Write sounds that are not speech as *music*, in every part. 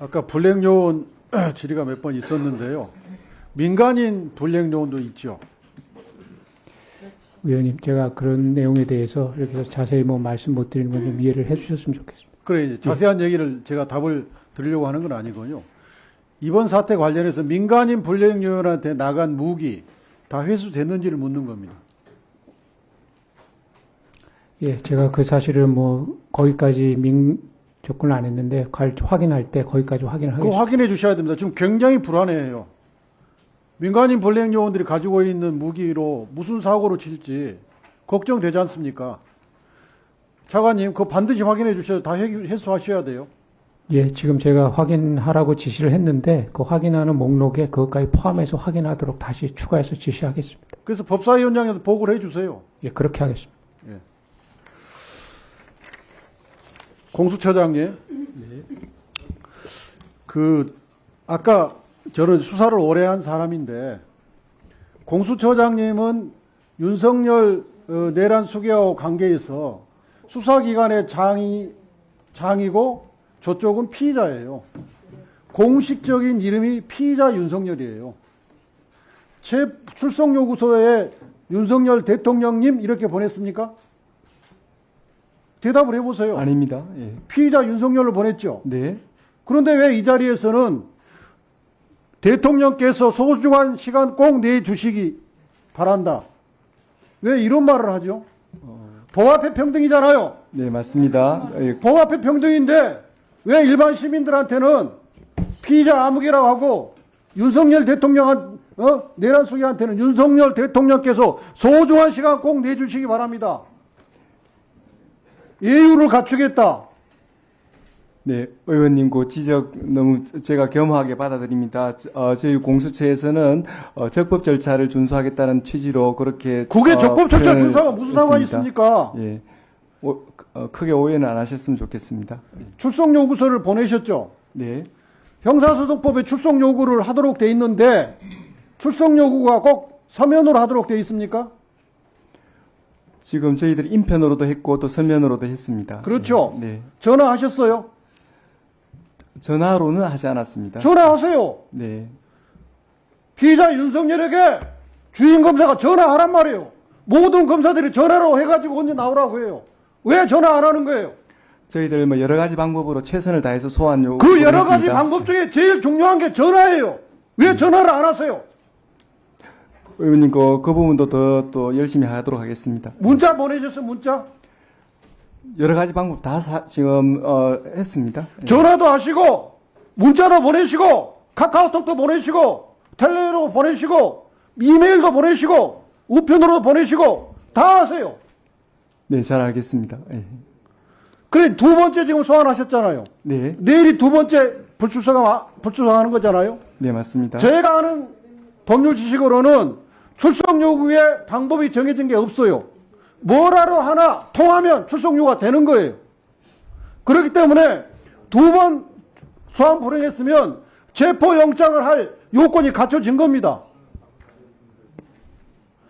아까 불량 요원 *clears throat* 질의가 몇 번 있었는데요. 민간인 불량 요원도 있죠. 위원님, 제가 그런 내용에 대해서 이렇게 해서 자세히 뭐 말씀 못 드리는 건 좀 이해를 해주셨으면 좋겠습니다. 그래 이제 자세한 얘기를 제가 답을 드리려고 하는 건 아니고요. 이번 사태 관련해서 민간인 불량 요원한테 나간 무기 다 회수됐는지를 묻는 겁니다. 예, 제가 그 사실은 뭐 거기까지 민 접근을 안 했는데 갈- 확인할 때 거기까지 확인을 하겠습니다. 확인해 주셔야 됩니다. 지금 굉장히 불안해해요. 민간인 불량 요원들이 가지고 있는 무기로 무슨 사고로 칠지 걱정되지 않습니까? 차관님, 그거 반드시 확인해 주셔야 다 해- 해소하셔야 돼요. 예, 지금 제가 확인하라고 지시를 했는데 그 확인하는 목록에 그것까지 포함해서 확인하도록 다시 추가해서 지시하겠습니다. 그래서 법사위원장에도 보고를 해 주세요. 예, 그렇게 하겠습니다. 공수처장님. 그 아까 저는 수사를 오래 한 사람인데 공수처장님은 윤석열 어, 내란 수개하고 관계에서 수사기관의 장이 장이고 저쪽은 피의자예요. 공식적인 이름이 피의자 윤석열이에요. 제 출석 요구서에 윤석열 대통령님 이렇게 보냈습니까? 대답을 해보세요. 아닙니다. 예. 피의자 윤석열을 보냈죠. 네. 그런데 왜 이 자리에서는 대통령께서 소중한 시간 꼭 내주시기 바란다. 왜 이런 말을 하죠? 법 앞에 평등이잖아요. 네, 맞습니다. 예, 법 앞에 평등인데 왜 일반 시민들한테는 피의자 아무개라고 하고 윤석열 대통령 어? 내란 수기한테는 윤석열 대통령께서 소중한 시간 꼭 내주시기 바랍니다. 예우를 갖추겠다. 네, 의원님 그 지적 너무 제가 겸허하게 받아들입니다. 어, 저희 공수처에서는 어, 적법 절차를 준수하겠다는 취지로 그렇게 그게 어, 적법 절차 표현을 준수하고 무슨 상관이 했습니다. 있습니까? 예, 오- 어, 크게 오해는 안 하셨으면 좋겠습니다. 출석 요구서를 보내셨죠. 네, 형사소송법에 출석 요구를 하도록 돼 있는데 출석 요구가 꼭 서면으로 하도록 돼 있습니까? 지금 저희들이 인편으로도 했고 또 서면으로도 했습니다. 그렇죠. 네, 전화하셨어요? 전화로는 하지 않았습니다. 전화하세요. 네, 피의자 윤석열에게 주인 검사가 전화하란 말이에요. 모든 검사들이 전화로 해가지고 언제 나오라고 해요. 왜 전화 안 하는 거예요? 저희들 뭐 여러 가지 방법으로 최선을 다해서 소환 요구. 그 여러 가지 방법 중에 제일 중요한 게 전화예요. 왜 전화를 안 하세요? 의원님 그, 그 부분도 더 또 열심히 하도록 하겠습니다. 문자 보내셨어요, 문자? 여러 가지 방법 다 사- 지금 어, 했습니다. 예. 전화도 하시고 문자도 보내시고 카카오톡도 보내시고 텔레로 보내시고 이메일도 보내시고 우편으로 보내시고 다 하세요. 네, 잘 알겠습니다. 예. 그래 두 번째 지금 소환하셨잖아요. 네, 내일이 두 번째 불출석하, 불출석하는 거잖아요. 네 맞습니다. 제가 아는 법률 지식으로는 출석 요구의 방법이 정해진 게 없어요. 뭐라도 하나 통하면 출석 요구가 되는 거예요. 그렇기 때문에 두 번 소환 불행했으면 체포 영장을 할 요건이 갖춰진 겁니다.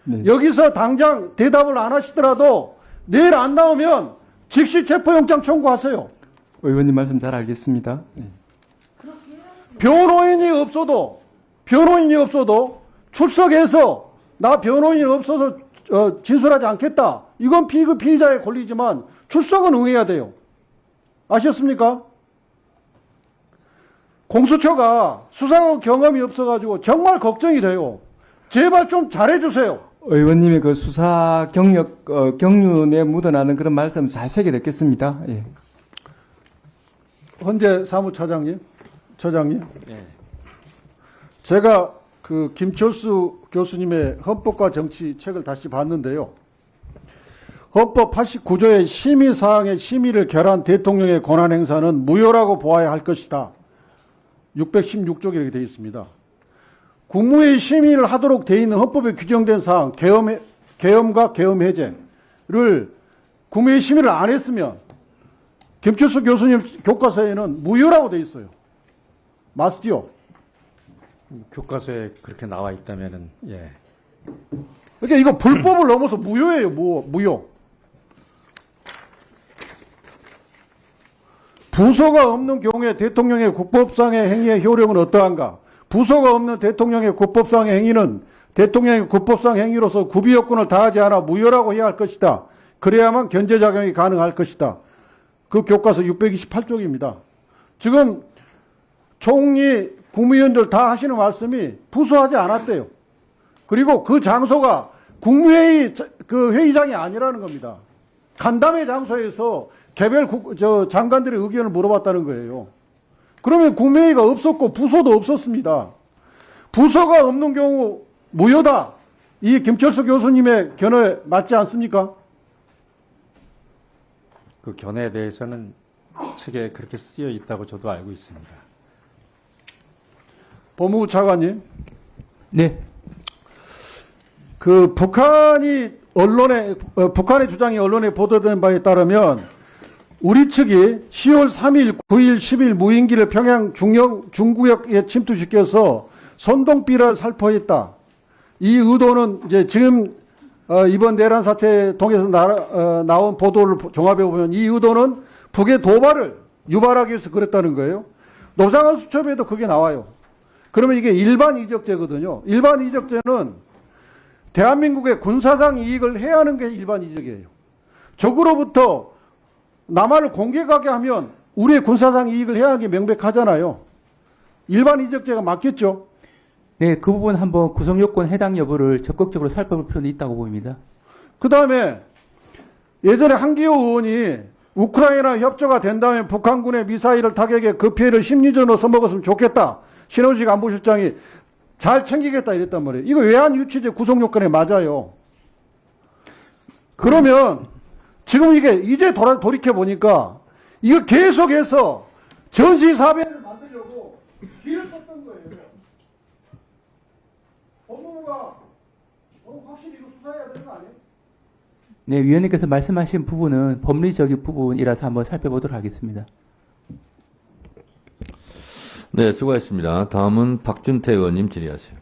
네, 여기서 당장 대답을 안 하시더라도 내일 안 나오면 즉시 체포 영장 청구하세요. 의원님 말씀 잘 알겠습니다. 예. 변호인이 없어도 변호인이 없어도 출석해서 나 변호인이 없어서 어, 진술하지 않겠다. 이건 피그 피의자의 권리지만 출석은 응해야 돼요. 아셨습니까? 공수처가 수사 경험이 없어가지고 정말 걱정이 돼요. 제발 좀 잘해주세요. 의원님의 그 수사 경력 어, 경륜에 묻어나는 그런 말씀 잘 새겨 듣겠습니다. 예. 헌재 사무처장님, 처장님. 제가 그 김철수 교수님의 헌법과 정치 책을 다시 봤는데요. 헌법 89조의 심의 사항의 심의를 결한 대통령의 권한 행사는 무효라고 보아야 할 것이다. 616조 이렇게 되어 있습니다. 국무회의 심의를 하도록 되어 있는 헌법에 규정된 사항, 계엄, 계엄과 계엄 해제를 국무회의 심의를 안 했으면 김철수 교수님 교과서에는 무효라고 되어 있어요. 맞지요? 교과서에 그렇게 나와 있다면은 예. 그러니까 이거 불법을 넘어서 무효예요, 무, 무효. 부서가 없는 경우에 대통령의 국법상의 행위의 효력은 어떠한가? 부서가 없는 대통령의 국법상 행위는 대통령의 국법상 행위로서 구비 요건을 다하지 않아 무효라고 해야 할 것이다. 그래야만 견제작용이 가능할 것이다. 그 교과서 628쪽입니다. 지금 총리, 국무위원들 다 하시는 말씀이 부서하지 않았대요. 그리고 그 장소가 국무회의 자- 그 회의장이 아니라는 겁니다. 간담회 장소에서 개별 국, 저 장관들의 의견을 물어봤다는 거예요. 그러면 국무회의가 없었고 부서도 없었습니다. 부서가 없는 경우 무효다. 이 김철수 교수님의 견해 맞지 않습니까? 그 견해에 대해서는 책에 그렇게 쓰여 있다고 저도 알고 있습니다. 법무부 차관님. 네. 그 북한이 언론에 어, 북한의 주장이 언론에 보도된 바에 따르면 우리 측이 10월 3일, 9일, 10일 무인기를 평양 중영 중구역에 침투시켜서 선동비를 살포했다. 이 의도는 이제 지금 어, 이번 내란 사태 통해서 나, 어, 나온 보도를 종합해 보면 이 의도는 북의 도발을 유발하기 위해서 그랬다는 거예요. 노상한 수첩에도 그게 나와요. 그러면 이게 일반 이적죄거든요. 일반 이적죄는 대한민국의 군사상 이익을 해야 하는 게 일반 이적이에요. 적으로부터 남한을 공격하게 하면 우리의 군사상 이익을 해야 하는 게 명백하잖아요. 일반 이적죄가 맞겠죠? 네, 그 부분 한번 구성 요건 해당 여부를 적극적으로 살펴볼 필요는 있다고 보입니다. 그 다음에 예전에 한기호 의원이 우크라이나 협조가 된다면 북한군의 미사일을 타격해 그 피해를 심리전으로 써먹었으면 좋겠다. 신원식 안보실장이 잘 챙기겠다 이랬단 말이에요. 이거 외환 유치제 구성 요건에 맞아요. 그러면 지금 이게 이제 돌아, 돌이켜 보니까 이거 계속해서 전시 사변을 만들려고 길을 썼던 거예요. 법무부가 어, 확실히 이거 수사해야 되는 거 아니에요? 네, 위원님께서 말씀하신 부분은 법리적인 부분이라서 한번 살펴보도록 하겠습니다. 네, 수고하셨습니다. 다음은 박준태 의원님 질의하세요.